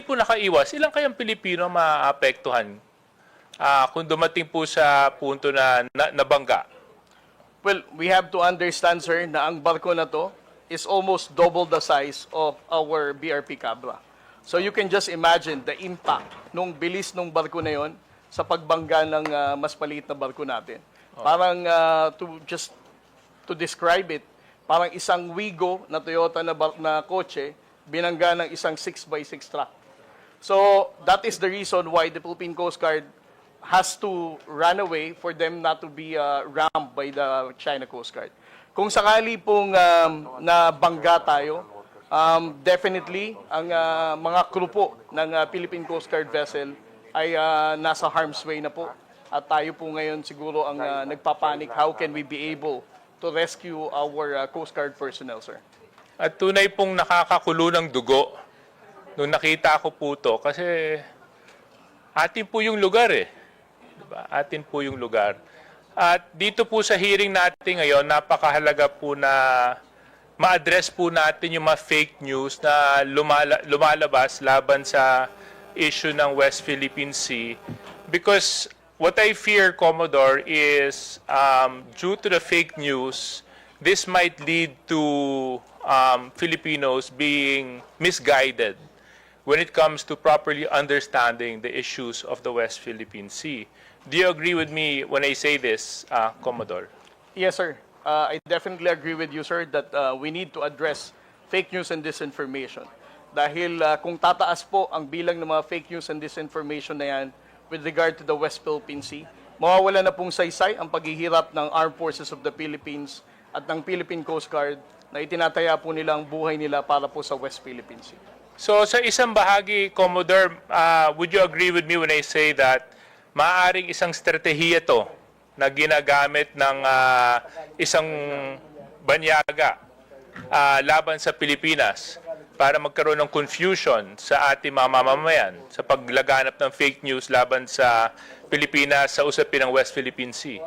po nakaiwas, ilang kayang Pilipino maapektuhan ah, kung dumating po sa punto na, na nabangga? Well, we have to understand, sir, na ang barko na to is almost double the size of our BRP Cabra. So you can just imagine the impact nung bilis nung barko na yon sa pagbangga ng ah, mas maliit na barko natin. Parang ah, to just to describe it, parang isang Wigo na Toyota na, na kotse binangga ng isang 6x6 truck. So that is the reason why the Philippine Coast Guard has to run away for them not to be uh, rammed by the China Coast Guard. Kung sakali pong um, nabangga tayo, um, definitely ang uh, mga crew po ng uh, Philippine Coast Guard vessel ay uh, nasa harm's way na po. At tayo po ngayon siguro ang uh, nagpapanik, how can we be able to rescue our uh, Coast Guard personnel, sir? At tunay pong nakakakulo ng dugo nung nakita ko po to kasi atin po yung lugar eh. Diba? Atin po yung lugar. At dito po sa hearing natin ngayon, napakahalaga po na ma-address po natin yung mga fake news na lumala- lumalabas laban sa issue ng West Philippine Sea. Because what I fear, Commodore, is um, due to the fake news, this might lead to um, Filipinos being misguided when it comes to properly understanding the issues of the West Philippine Sea. Do you agree with me when I say this, uh, Commodore? Yes, sir. Uh, I definitely agree with you, sir, that uh, we need to address fake news and disinformation. Dahil uh, kung tataas po ang bilang ng mga fake news and disinformation na yan with regard to the West Philippine Sea, mawawala na pong saysay ang paghihirap ng Armed Forces of the Philippines at ng Philippine Coast Guard na itinataya po nila ang buhay nila para po sa West Philippine Sea. So sa isang bahagi, Commodore, uh, would you agree with me when I say that maaaring isang strategiya to na ginagamit ng ah, isang banyaga ah, laban sa Pilipinas para magkaroon ng confusion sa ating mga mamamayan sa paglaganap ng fake news laban sa Pilipinas sa usapin ng West Philippine Sea.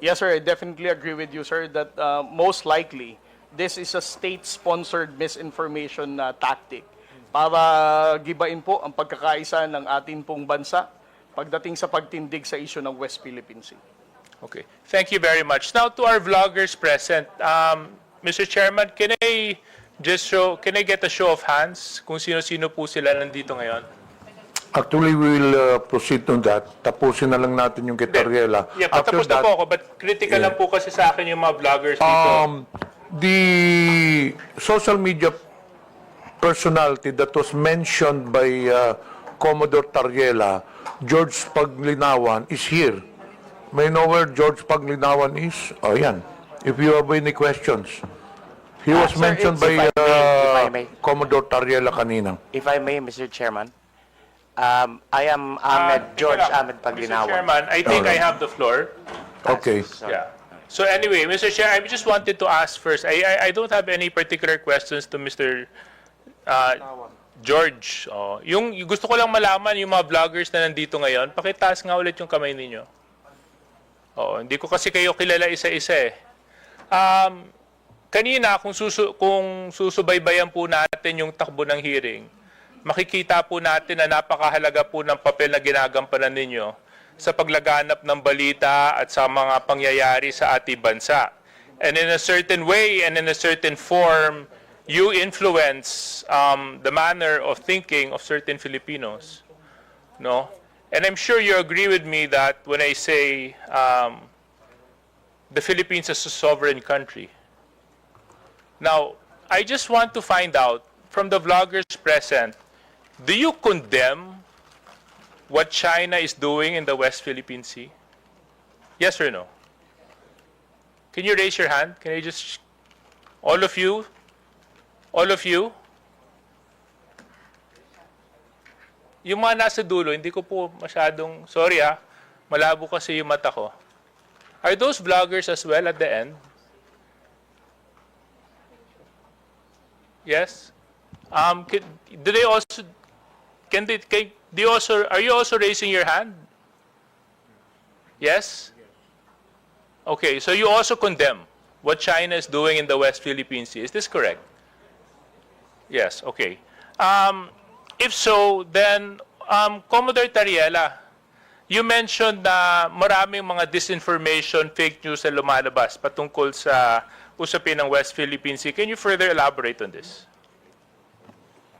Yes, sir. I definitely agree with you, sir, that uh, most likely this is a state-sponsored misinformation uh, tactic para gibain po ang pagkakaisa ng ating pong bansa pagdating sa pagtindig sa isyu ng West Philippine Sea. Okay. Thank you very much. Now to our vloggers present. Um, Mr. Chairman, can I just show, can I get a show of hands kung sino-sino po sila nandito ngayon? Actually, we will uh, proceed on that. Tapusin na lang natin yung kay Tariela. Yeah, After patapos na that, po ako, but critical lang po kasi sa akin yung mga vloggers dito. um, the social media personality that was mentioned by uh, Commodore Tariela, George Paglinawan, is here. May know where George Paglinawan is? Oh, yan. If you have any questions. He was sir, mentioned by if I may, if I uh, may. Commodore Tariela kanina. If I may, Mr. Chairman, um, I am Ah, Ahmed, George teka lang. Ahmed Mr. Paglinawan. Chairman, I think I Alright. have the floor. Okay. Sorry. Yeah. So anyway, Mr. Chair, I just wanted to ask first. I I, I don't have any particular questions to Mr. Uh, George. Oh, yung, yung gusto ko lang malaman yung mga vloggers na nandito ngayon. Pakitaas nga ulit yung kamay ninyo. Oo, hindi ko kasi kayo kilala isa-isa eh. Um, kanina kung susu kung susubaybayan po natin yung takbo ng hearing, makikita po natin na napakahalaga po ng papel na ginagampanan ninyo sa paglaganap ng balita at sa mga pangyayari sa ating bansa. And in a certain way and in a certain form, you influence um, the manner of thinking of certain Filipinos. No? And I'm sure you agree with me that when I say um, the Philippines is a sovereign country. Now, I just want to find out from the vloggers present, do you condemn what China is doing in the West Philippine Sea? Yes or no? Can you raise your hand? Can I just, all of you? All of you? Yung mga nasa dulo, hindi ko po masyadong, sorry ah, malabo kasi yung mata ko. Are those vloggers as well at the end? Yes? Um, can, do they also, can they, can, do you also, are you also raising your hand? Yes? Okay, so you also condemn what China is doing in the West Philippine Sea. Is this correct? Yes, okay. Um, if so, then, um, Commodore Tariela, you mentioned na maraming mga disinformation, fake news na lumalabas patungkol sa usapin ng West Philippine Sea. Can you further elaborate on this?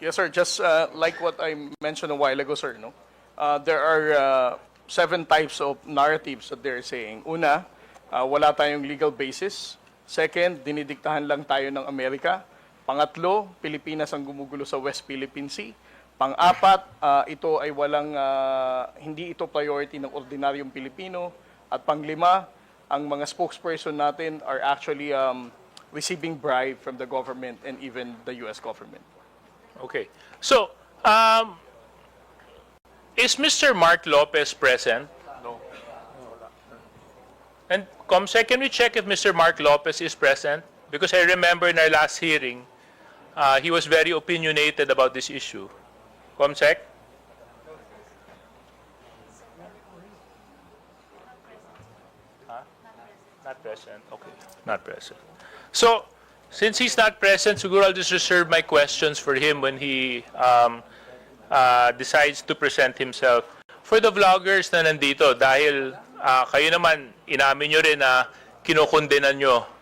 Yes, sir. Just uh, like what I mentioned a while ago, sir, no? Uh, there are uh, seven types of narratives that they're saying. Una, uh, wala tayong legal basis. Second, dinidiktahan lang tayo ng Amerika. Pangatlo, Pilipinas ang gumugulo sa West Philippine Sea. Pang-apat, uh, ito ay walang, uh, hindi ito priority ng ordinaryong Pilipino. At panglima, ang mga spokesperson natin are actually um, receiving bribe from the government and even the U.S. government. Okay. So, um, is Mr. Mark Lopez present? No. And Comsec, can we check if Mr. Mark Lopez is present? Because I remember in our last hearing, uh, he was very opinionated about this issue. Comsec? Huh? Not present. Okay, not present. So, since he's not present, siguro I'll just reserve my questions for him when he um, uh, decides to present himself. For the vloggers na nandito, dahil ah, kayo naman, inamin nyo rin na kinukondenan nyo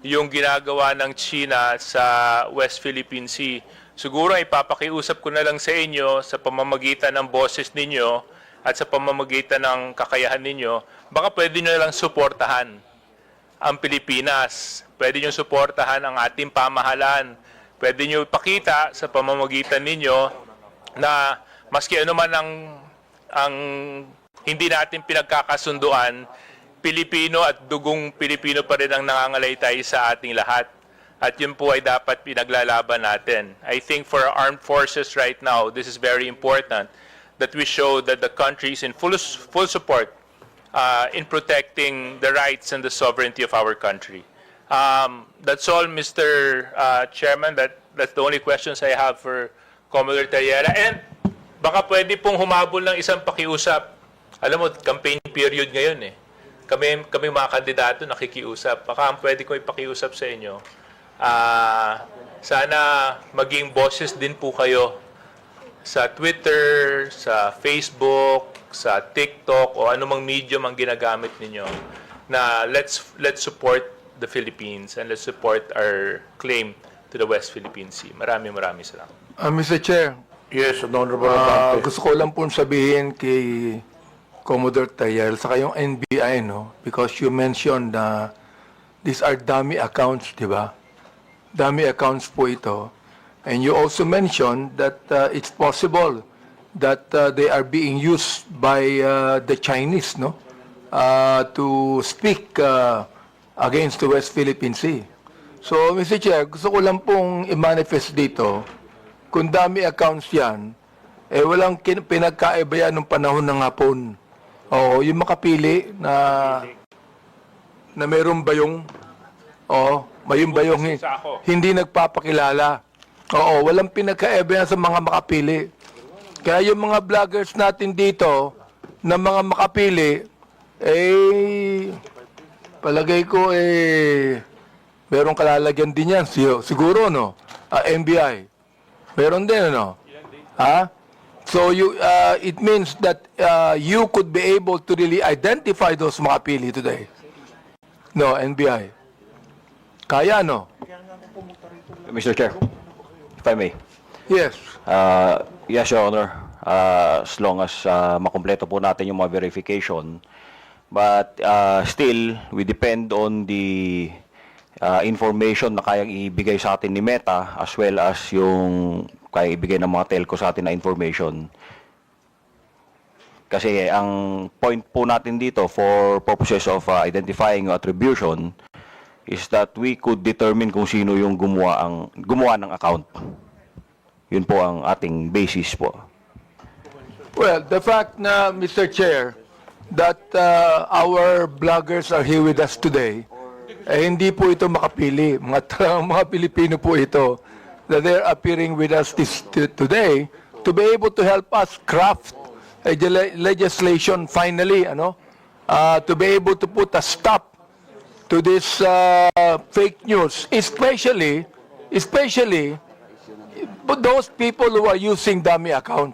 yung ginagawa ng China sa West Philippine Sea. Siguro ipapakiusap ko na lang sa inyo sa pamamagitan ng boses ninyo at sa pamamagitan ng kakayahan ninyo, baka pwede nyo lang suportahan ang Pilipinas. Pwede nyo suportahan ang ating pamahalaan. Pwede nyo ipakita sa pamamagitan ninyo na maski ano man ang, ang hindi natin pinagkakasunduan, Pilipino at dugong Pilipino pa rin ang nangangalaytay sa ating lahat. At yun po ay dapat pinaglalaban natin. I think for our armed forces right now, this is very important that we show that the country is in full, full support uh, in protecting the rights and the sovereignty of our country. Um, that's all, Mr. Uh, Chairman. That, that's the only questions I have for Commodore Tayera. And baka pwede pong humabol ng isang pakiusap. Alam mo, campaign period ngayon eh. Kami, kami mga kandidato nakikiusap. Baka ang pwede ko ipakiusap sa inyo. Ah, sana maging bosses din po kayo sa Twitter, sa Facebook, sa TikTok o anumang medium ang ginagamit ninyo na let's let's support the Philippines and let's support our claim to the West Philippine Sea. Maraming maraming salamat. Uh, Mr. Chair, Yes, Honorable ah, Abante. gusto ko lang po sabihin kay Commodore Tayel sa kayong NBI, no? Because you mentioned na these are dummy accounts, di ba? Dummy accounts po ito. And you also mentioned that uh, it's possible that uh, they are being used by uh, the Chinese, no? Uh, to speak uh, against the West Philippine Sea. So, Mr. Chair, gusto ko lang pong i-manifest dito, kung dami accounts yan, eh walang pinagkaiba yan nung panahon ng hapon. Oo, yung makapili na na mayroong bayong, oo, mayroong bayong hi- Sa ako. hindi nagpapakilala. Oo, walang pinagkaiba yan sa mga makapili. Kaya yung mga vloggers natin dito, na mga makapili, eh, palagay ko eh, merong kalalagyan din yan. Si- Siguro, no? Ah, NBI. Meron din, ano? Ha? So, you, uh, it means that uh, you could be able to really identify those makapili today. No, NBI. Kaya, no? Mr. Chair, if I may. Yes. Uh, yes, Your Honor. Uh, as long as uh, makumpleto po natin yung mga verification. But uh, still, we depend on the uh, information na kayang ibigay sa atin ni Meta as well as yung kayang ibigay ng mga telco sa atin na information. Kasi ang point po natin dito for purposes of uh, identifying attribution is that we could determine kung sino yung gumawa ang gumawa ng account. Yun po ang ating basis po. Well, the fact na, Mr. Chair, that uh, our bloggers are here with us today, eh, hindi po ito makapili. Mga, mga Pilipino po ito that they're appearing with us this, today to be able to help us craft a le- legislation finally, ano, uh, to be able to put a stop to this uh, fake news, especially, especially those people who are using dummy account,